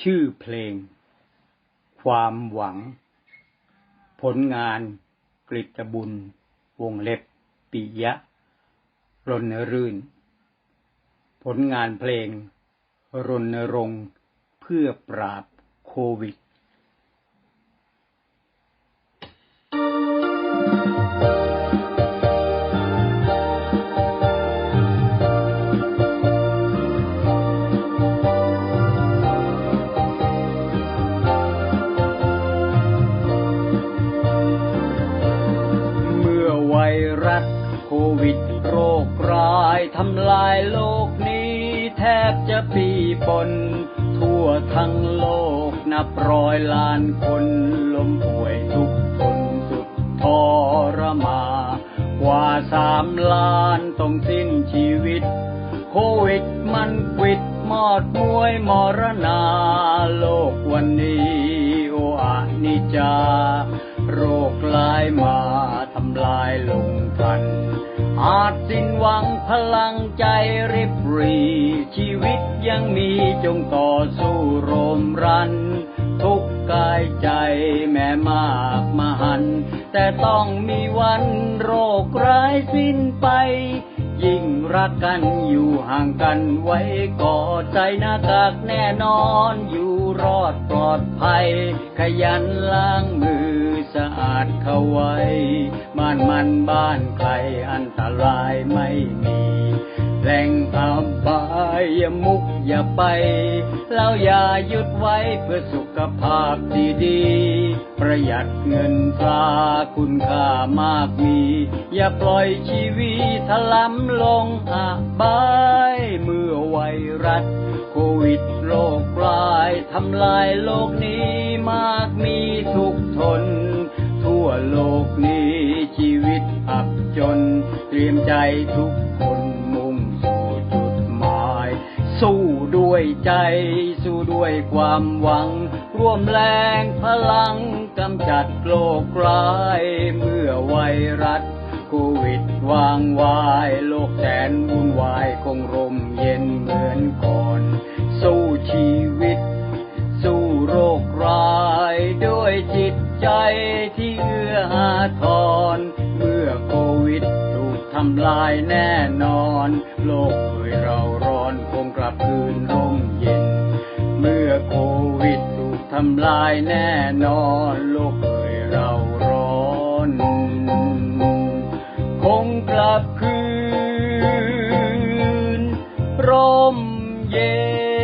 ชื่อเพลง ความหวัง ผลงานกฤตบุญ วงเล็บปิยะรณรื่น ผลงานเพลงรณรงค์เพื่อปราบโควิด โควิดโรคร้ายทำลายโลกนี้แทบจะปีปน ทั่วทั้งโลกนับร้อยล้านคนล้มป่วยทุกทนสุดทรมากว่าสามล้านต้องสิ้นชีวิต โควิดมันควิดมอดมวยมรณา โลกวันนี้โออานิจา โรคร้ายมาทำลายลง อาจสิ้นหวังพลังใจริบรี ชีวิตยังมีจงต่อสู้โรมรัน ทุกกายใจแม้มากมหัน แต่ต้องมีวันโรคร้ายสิ้นไป ยิ่งรักกันอยู่ห่างกันไว้กอดใจหน้ากากแน่นอนอยู่รอดปลอดภัย ขยันล้างาดเขาไว้ บ้านมันบ้านใครอันตรายไม่มีแหล่งอบายอย่ามุกอย่าไป แล้วอย่าหยุดไว้เพื่อสุขภาพที่ดี ประหยัดเงินตราคุณค่ามากมี อย่าปล่อยชีวิตถลำลงอบายเมื่อไวรัสโควิดโรคร้ายทำลายโลกนี้มากมีทุก โลกนี้ชีวิตอับจน เตรียมใจทุกคนมุ่งสู่จุดหมาย สู้ด้วยใจ สู้ด้วยความหวัง ร่วมแรงพลังกำจัดโรคร้าย เมื่อไวรัสโควิดวางวาย โลกแสนวุ่นวายคงร่มเย็นเหมือนก่อน สู้ชีวิต สู้โรคร้าย ใจที่เอื้ออาทร เมื่อโควิดถูกทำลายแน่นอน โลกเคยเราร้อนคงกลับคืนร่มเย็น เมื่อโควิดถูกทำลายแน่นอน โลกเคยเราร้อน คงกลับคืนร่มเย็น